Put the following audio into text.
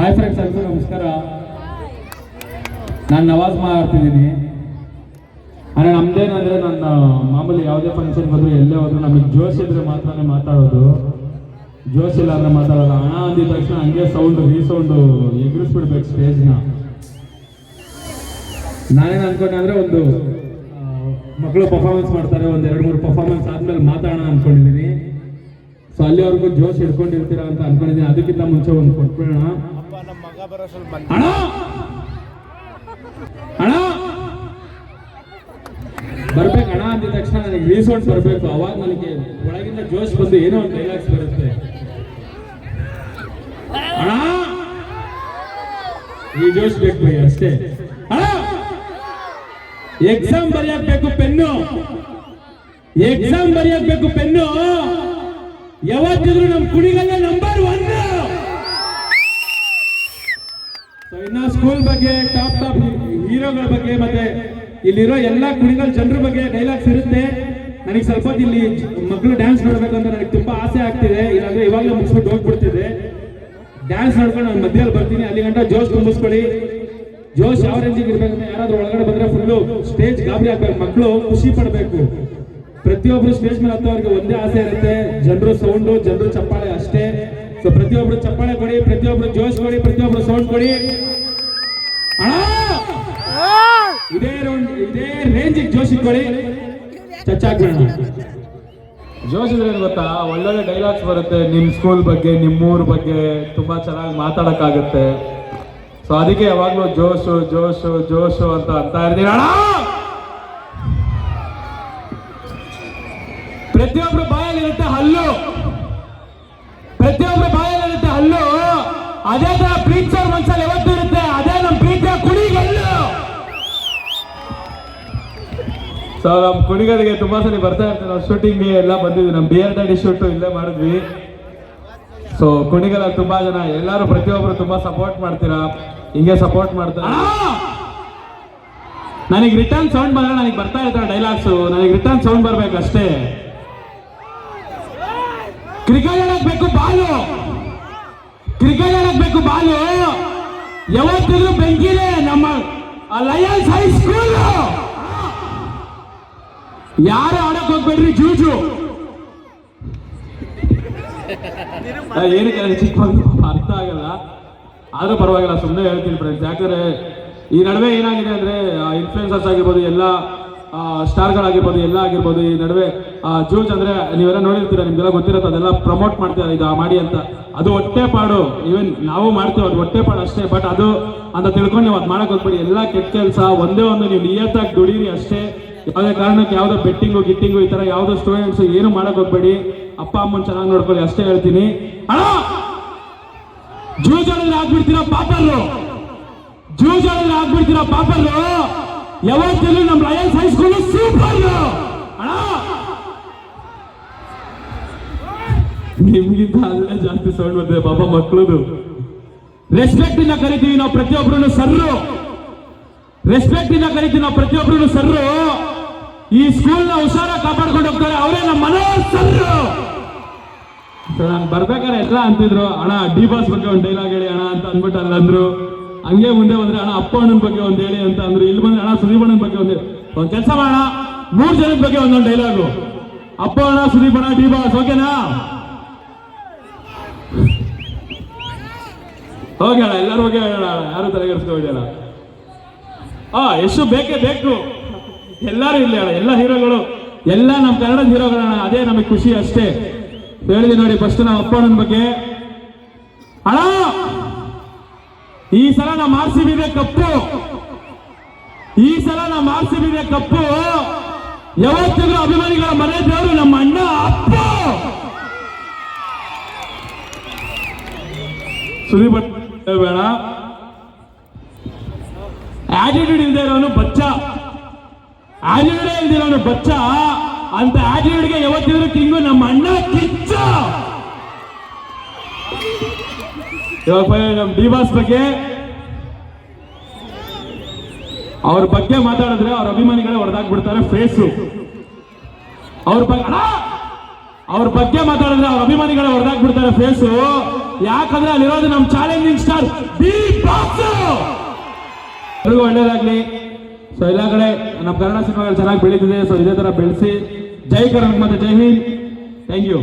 Hi friends ಎಲ್ಲರಿಗೂ ನಮಸ್ಕಾರ. ನಾನು ನವಾಜ್ ಮಾತಾಡ್ತಿದ್ದೀನಿ ಅಂದರೆ ನಮ್ದೇನಂದರೆ ನನ್ನ ಮಾಮೂಲಿ ಯಾವುದೇ ಫಂಕ್ಷನ್ ಬಂದರೂ ಎಲ್ಲೇ ಹೋದ್ರು ನಮಗೆ ಜೋಶ್ ಇದ್ರೆ ಮಾತ್ರನೇ ಮಾತಾಡೋದು. ಜೋಶ್ ಇಲ್ಲ ಅಂದರೆ ಮಾತಾಡೋಲ್ಲ. ಹಣ ಅಂದಿದ ತಕ್ಷಣ ಹಂಗೆ ಸೌಂಡು ಈ ಸೌಂಡು ಎಗ್ರಿಸ್ಬಿಡ್ಬೇಕು ಸ್ಟೇಜ್ನ ನಾನೇನು ಅನ್ಕೊಂಡೆ ಅಂದರೆ ಒಂದು ಮಕ್ಕಳು ಪರ್ಫಾರ್ಮೆನ್ಸ್ ಮಾಡ್ತಾರೆ, ಒಂದು ಎರಡು ಮೂರು ಪರ್ಫಾರ್ಮೆನ್ಸ್ ಆದಮೇಲೆ ಮಾತಾಡೋಣ ಅಂದ್ಕೊಂಡಿದ್ದೀನಿ ಸೊ ಅಲ್ಲಿವರೆಗೂ ಜೋಶ್ ಹಿಡ್ಕೊಂಡಿರ್ತೀರ ಅಂತ ಅನ್ಕೊಂಡಿದ್ದೀನಿ. ಅದಕ್ಕಿಂತ ಮುಂಚೆ ಒಂದು ಕೊಟ್ಬಿಡೋಣ. ಬರ್ಬೇಕು ಅಣ್ಣ! ಅಂದಿದ ತಕ್ಷಣ ನನಗೆ ರೀಸೌಂಡ್ ಬರಬೇಕು. ಅವಾಗ ನನಗೆ ಒಳಗಿಂದ ಜೋಶ್ ಬಂದು ಏನೋ ಒಂದು ಡೈಲಾಗ್ಸ್ ಬರುತ್ತೆ. ಅಣ್ಣ! ಈ ಜೋಶ್ ಬೇಕು ಅಷ್ಟೇ. ಅಣ್ಣ! ಎಕ್ಸಾಮ್ ಬರೆಯಕ್ ಪೆನ್ನು. ಎಕ್ಸಾಮ್ ಬರೆಯಕ್ ಪೆನ್ನು. ಯಾವತ್ತಿದ್ರು ನಮ್ ಕುಡಿಗಲ್ಲ ನಂಬರ್ ಒನ್ ಸೊ ಇನ್ನ ಸ್ಕೂಲ್ ಬಗ್ಗೆ, ಟಾಪ್ ಟಾಪ್ ಹೀರೋಗಳ ಬಗ್ಗೆ, ಮತ್ತೆ ಇಲ್ಲಿರೋ ಎಲ್ಲ ಕುಣಿಗಳ ಜನರ ಬಗ್ಗೆ ಡೈಲಾಗ್ಸ್ ಇರುತ್ತೆ ನನಗೆ ಸ್ವಲ್ಪ ಇಲ್ಲಿ ಮಕ್ಕಳು ಡ್ಯಾನ್ಸ್ ನೋಡ್ಬೇಕಂತ ಅಂತ ನನಗೆ ತುಂಬಾ ಆಸೆ ಆಗ್ತಿದೆ. ಇಲ್ಲಾಂದ್ರೆ ಇವಾಗಲೇ ಮುಗಿಸ್ಬಿಟ್ಟು ಹೋಗ್ಬಿಡ್ತಿದೆ. ಡ್ಯಾನ್ಸ್ ನೋಡ್ಕೊಂಡು ನಾನು ಮಧ್ಯದಲ್ಲಿ ಬರ್ತೀನಿ. ಅಲ್ಲಿ ಗಂಟ ಜೋಶ್ ತುಂಬಿಸ್ಕೊಳ್ಳಿ. ಜೋಶ್ ಯಾವ ರೇಂಜಿಗೆ ಇರ್ಬೇಕಂದ್ರೆ ಯಾರಾದ್ರೂ ಒಳಗಡೆ ಬಂದ್ರೆ ಫುಲ್ಲು ಸ್ಟೇಜ್ ಗಾಬರಿ ಆಗ್ಬೇಕು. ಮಕ್ಕಳು ಖುಷಿ ಪಡಬೇಕು. ಪ್ರತಿಯೊಬ್ರು ಸ್ಟೇಜ್ ಮೇಲೆ ಹತ್ತೋರಿಗೆ ಒಂದೇ ಆಸೆ ಇರುತ್ತೆ. ಜನರು ಸೌಂಡು ಜನರು ಚಪ್ಪಾಳೆ ಅಷ್ಟೇ. ಸೊ ಪ್ರತಿಯೊಬ್ರು ಚಪ್ಪಾಳೆ ಕೊಡಿ, ಪ್ರತಿಯೊಬ್ರು ಜೋಶ್ ಕೊಡಿ, ಪ್ರತಿಯೊಬ್ರು ಸೌಂಡ್ ಕೊಡಿ. ಇದೇ ರೌಂಡ್ ಇದೇ ರೇಂಜಿಗೆ ಜೋಶ್ ಇಟ್ಕೊಳ್ಳಿ ಚಚ್ಚಾಕ್ಬಿಡೋಣ ಜೋಶ್ ಇದ್ರೆ ಏನ್ ಗೊತ್ತಾ? ಒಳ್ಳೊಳ್ಳೆ ಡೈಲಾಗ್ಸ್ ಬರುತ್ತೆ. ನಿಮ್ ಸ್ಕೂಲ್ ಬಗ್ಗೆ, ನಿಮ್ಮೂರ್ ಬಗ್ಗೆ ತುಂಬಾ ಚೆನ್ನಾಗಿ ಮಾತಾಡೋಕ್ಕಾಗುತ್ತೆ. ಸೊ ಅದಕ್ಕೆ ಯಾವಾಗ್ಲೂ ಜೋಶು ಜೋಶು ಜೋಶು ಅಂತ ಅಂತ ಇರ್ತೀನಿ. ಅಣ್ಣ! ಪ್ರತಿಯೊಬ್ರು ಬಾಯಲ್ಲಿರುತ್ತೆ ಹಲ್ಲು. ಪ್ರತಿಯೊಬ್ರು ಬಾಯಲ್ಲಿರುತ್ತೆ ಹಲ್ಲು. ಅದೇ ತರ ಪ್ರೀತಿಸೋರ್ ಮನ್ಸಲ್ಲಿ ಸೊ ನಮ್ಮ ಕುಣಿಗರಿಗೆ ತುಂಬಾ ಸಲ ಬರ್ತಾ ಇರ್ತಾರೆ ನಾವು ಶೂಟಿಂಗ್ ಎಲ್ಲ ಬಂದಿದ್ವಿ. ನಮ್ಮ ಬಿಯರ್ ಡ್ಯಾಡಿ ಶೂಟ್ ಇಲ್ಲೇ ಮಾಡಿದ್ವಿ. ಸೊ ಕುಣಿಗರ ತುಂಬಾ ಜನ, ಎಲ್ಲರೂ ಪ್ರತಿಯೊಬ್ಬರು ತುಂಬಾ ಸಪೋರ್ಟ್ ಮಾಡ್ತೀರಾ? ಹಿಂಗೆ ಸಪೋರ್ಟ್ ಮಾಡ್ತಾರೆ. ನನಗೆ ರಿಟರ್ನ್ ಸೌಂಡ್ ಬಂದ್ರೆ ನನಗೆ ಬರ್ತಾ ಇರ್ತಾರೆ ಡೈಲಾಗ್ಸು ನನಗೆ ರಿಟರ್ನ್ ಸೌಂಡ್ ಬರ್ಬೇಕು ಅಷ್ಟೇ ಕ್ರಿಕೆಟ್ ಆಡಕ್ ಬೇಕು ಬಾಲು. ಕ್ರಿಕೆಟ್ ಆಡಕ್ ಬೇಕು ಬಾಲು. ಯಾವತ್ತಿದ್ರು ಬೆಂಕಿಲೆ ನಮ್ಮ ಲಯನ್ಸ್ ಹೈಸ್ಕೂಲ್ ಯಾರು ಆಡಕ್ ಹೋಗ್ಬೇಡ್ರಿ, ಜೂಜು. ಏನಕ್ಕೆ ಚಿಕ್ಕ ಅರ್ಥ ಆಗಲ್ಲ. ಆದ್ರೂ ಪರವಾಗಿಲ್ಲ ಸುಮ್ಮನೆ ಹೇಳ್ತೀನಿ ಫ್ರೆಂಡ್ಸ್ ಯಾಕಂದ್ರೆ ಈ ನಡುವೆ ಏನಾಗಿದೆ ಅಂದ್ರೆ ಇನ್ಫ್ಲೂಯೆನ್ಸರ್ಸ್ ಆಗಿರ್ಬೋದು, ಎಲ್ಲ ಸ್ಟಾರ್ಗಳಾಗಿರ್ಬೋದು ಎಲ್ಲ ಆಗಿರ್ಬೋದು, ಈ ನಡುವೆ ಜೂಜ್ ಅಂದ್ರೆ ನೀವೆಲ್ಲ ನೋಡಿರ್ತೀರ, ನಿಮ್ಗೆಲ್ಲ ಗೊತ್ತಿರತ್ತೆ, ಅದೆಲ್ಲ ಪ್ರಮೋಟ್ ಮಾಡ್ತಾರೆ ಇದು ಮಾಡಿ ಅಂತ. ಅದು ಹೊಟ್ಟೆ ಪಾಡು. ಈವನ್ ನಾವು ಮಾಡ್ತೀವಿ, ಅದು ಹೊಟ್ಟೆ ಪಾಡು ಅಷ್ಟೇ. ಬಟ್ ಅದು ಅಂತ ತಿಳ್ಕೊಂಡು ನೀವು ಅದು ಮಾಡಕ್ ಹೋಗ್ಬೇಡಿ. ಎಲ್ಲ ಕೆಟ್ಟ ಕೆಲಸ, ಒಂದೇ ಒಂದು, ನೀವು ನಿಯತ್ತಾಗಿ ದುಡೀರಿ ಅಷ್ಟೇ. ಯಾವುದೇ ಕಾರಣಕ್ಕೆ ಯಾವುದೋ ಬೆಟ್ಟಿಂಗು, ಗಿಟ್ಟಿಂಗು ಈ ತರ ಯಾವುದೋ ಸ್ಟೂಡೆಂಟ್ಸ್ ಏನು ಮಾಡಕ್ ಹೋಗ್ಬೇಡಿ. ಅಪ್ಪ ಅಮ್ಮನ ಚೆನ್ನಾಗಿ ನೋಡ್ಕೊಳ್ಳಿ, ಅಷ್ಟೇ ಹೇಳ್ತೀನಿ. ಅಣ್ಣ! ಜೂಜಾಡಲ್ಲಿ ಆಗ್ಬಿಡ್ತೀರಾ ಪಾಪರ್ರು ಜೂಜಾಡಲ್ಲಿ ಆಗ್ಬಿಡ್ತೀರಾ ಪಾಪರ್ರು ಯಾವತ್ತಲ್ಲಿ ನಮ್ಮ ಲಯನ್ಸ್ ಹೈಸ್ಕೂಲ್ ಸೂಪರ್ ಅಣ್ಣ! ನಿಮ್ಗಿಂತ ಅಲ್ಲೇ ಜಾಸ್ತಿ ಸೌಂಡ್ ಬರ್ತದೆ ಪಾಪ ಮಕ್ಕಳದು ರೆಸ್ಪೆಕ್ಟ್ ಇಂದ ಕರಿತೀವಿ ನಾವು ಪ್ರತಿಯೊಬ್ಬರನ್ನು ಸರ್ರು. ರೆಸ್ಪೆಕ್ಟ್ ಇಂದ ಕರಿತೀವಿ ನಾವು ಪ್ರತಿಯೊಬ್ಬರನ್ನು ಸರ್ರು. ಈ ಸ್ಕೂಲ್ನ ಹುಷಾರ ಕಾಪಾಡ್ಕೊಂಡು ಹೋಗ್ತಾರೆ. ಅವರೇ ನಮ್ಮ ಮನೆ ಸರ್ರು ಸೊ ನಾನು ಬರ್ಬೇಕಾದ್ರೆ ಎಲ್ಲ ಅಂತಿದ್ರು. ಅಣ್ಣ, ಡಿ ಬಾಸ್ ಬಗ್ಗೆ ಒಂದು ಡೈಲಾಗ್ ಹೇಳಿ ಅಣ್ಣ ಅಂತ ಅಂದ್ಬಿಟ್ಟು ಅಲ್ಲಿ ಅಂದ್ರು. ಹಂಗೆ ಮುಂದೆ ಬಂದ್ರೆ ಅಣ್ಣ, ಅಪ್ಪ ಅಣ್ಣನ ಬಗ್ಗೆ ಒಂದು ಹೇಳಿ ಅಂತ ಅಂದ್ರು. ಇಲ್ಲಿ ಬಂದ್ರೆ ಅಣ್ಣ ಸುದೀಪ್ ಅಣ್ಣನ ಬಗ್ಗೆ ಒಂದು ಒಂದು ಕೆಲಸ ಮಾಡೋಣ ಮೂರು ಜನದ ಬಗ್ಗೆ ಒಂದೊಂದು ಡೈಲಾಗು ಅಪ್ಪ ಅಣ್ಣ ಸುದೀಪ್ ಅಣ್ಣ ಡಿ ಬಾಸ್, ಓಕೆನಾ? ಹೋಗ್ಯಾಳ ಅಣ್ಣ, ಎಲ್ಲರೂ ಹೋಗ್ಯಾಳ ಹೇಳೋಣ ಯಾರು ತಲೆಗೆಡಿಸ್ಕೊ ಆ ಎಷ್ಟು ಬೇಕೇ ಬೇಕು. ಎಲ್ಲರೂ ಇಲ್ಲಿ ಅಣ್ಣ ಎಲ್ಲ ಹೀರೋಗಳು, ಎಲ್ಲ ನಮ್ಮ ಕನ್ನಡದ ಹೀರೋಗಳಣ್ಣ ಅದೇ ನಮಗೆ ಖುಷಿ ಅಷ್ಟೇ. ಹೇಳಿದೆ ನೋಡಿ ಫಸ್ಟ್ ನಮ್ಮ ಅಪ್ಪಣ್ಣನ ಬಗ್ಗೆ. ಅಣ್ಣ ಈ ಸಲ ನಮ್ಮ ಆರ್ ಸಿ ಬಿದೆ ಕಪ್ಪು. ಈ ಸಲ ನಮ್ಮ ಆರ್ ಸಿ ಬಿದೆ ಕಪ್ಪು. ಯಾವತ್ತಿದ್ರು ಅಭಿಮಾನಿಗಳ ಮನೆ ದೇವರು ನಮ್ಮ ಅಣ್ಣ ಅಪ್ಪ! ಸುದೀಪ್, ಬೇಡ. ಆಟಿಟ್ಯೂಡ್ ಇಲ್ದೇ ಇರೋನು ಬಚ್ಚ ಇಲ್ದಿರ ಬಚ್ಚ. ಅಂತ ಆಟಿಟ್ಯೂಡ್ಗೆ ಯಾವತ್ತಿದ್ರು ಕಿಂಗು ನಮ್ಮ ಅಣ್ಣ ಕಿಚ್ಚ. ಫೈ- ನಮ್ಮ ಡಿ ಬಾಸ್ ಬಗ್ಗೆ ಅವ್ರ ಬಗ್ಗೆ ಮಾತಾಡಿದ್ರೆ ಅವ್ರ ಅಭಿಮಾನಿಗಳೇ ಹೊಡೆದಾಕ್ಬಿಡ್ತಾರೆ ಫೇಸು. ಅವ್ರ ಬಗ್ಗೆ ಅವ್ರ ಬಗ್ಗೆ ಮಾತಾಡಿದ್ರೆ ಅವ್ರ ಅಭಿಮಾನಿಗಳೇ ಹೊಡೆದಾಕ್ಬಿಡ್ತಾರೆ ಫೇಸು. ಯಾಕಂದ್ರೆ ಅಲ್ಲಿರೋದು ನಮ್ಮ ಚಾಲೆಂಜಿಂಗ್ ಸ್ಟಾರ್ ಡಿ ಬಾಸ್ ಎಲ್ರಿಗೂ ಒಳ್ಳೇದಾಗ್ಲಿ. ಸೊ ಎಲ್ಲ ಕಡೆ ನಮ್ಮ ಕನ್ನಡ ಸಿನಿಮಾಗಳು ಚೆನ್ನಾಗಿ ಬೆಳೀತಿದೆ. ಸೊ ಇದೇ ತರ ಬೆಳೆಸಿ. ಜೈ ಕರ್ನಾಟಕ ಮತ್ತೆ ಜೈ ಹಿಂದ್. Thank you